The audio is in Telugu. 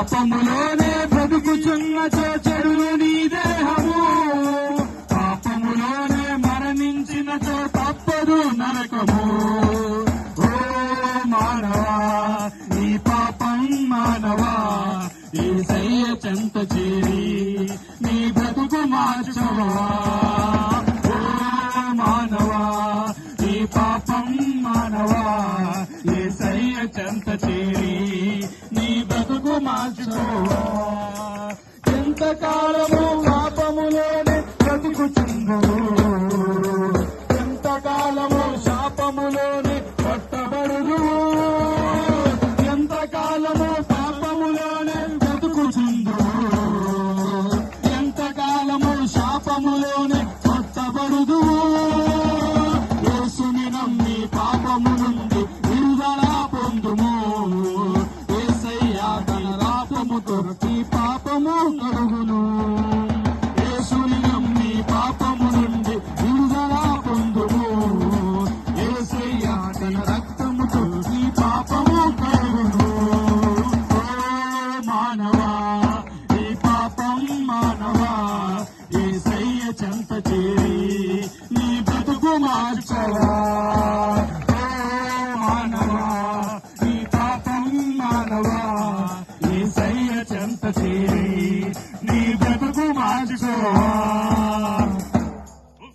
పాపములోనే బ్రతుకుచున్న చెడులు నీ దేహము. పాపములోనే మరణించిన తప్పదు నరకము. ఓ మానవా ఈ పాపం మానవా ఈ సయ్య చెంత చేరి నీ బ్రతుకు మార్చవా. ఓ మానవా ఈ పాపం మానవా ఈ సయ్య చెంత చేరి ఎంతకాలము పాపములోనే బ్రతుకుచుందో ఎంతకాలము శాపములోనే పట్టబడుదు ఎంతకాలము పాపములోనే బ్రతుకుచుందో ఎంతకాలము శాపములోనే పట్టబడుదు దొరికి పాపము కడుగును. యేసుని నమ్మి పాపము నుండి విడుదల పొందుము. యేసయ్య తన రక్తము దొరికి పాపము కడుగును. మానవా ఈ పాపం మానవా ఏసయ్య చెంత చేరి నీ బతుకు మార్చవా that's empathy.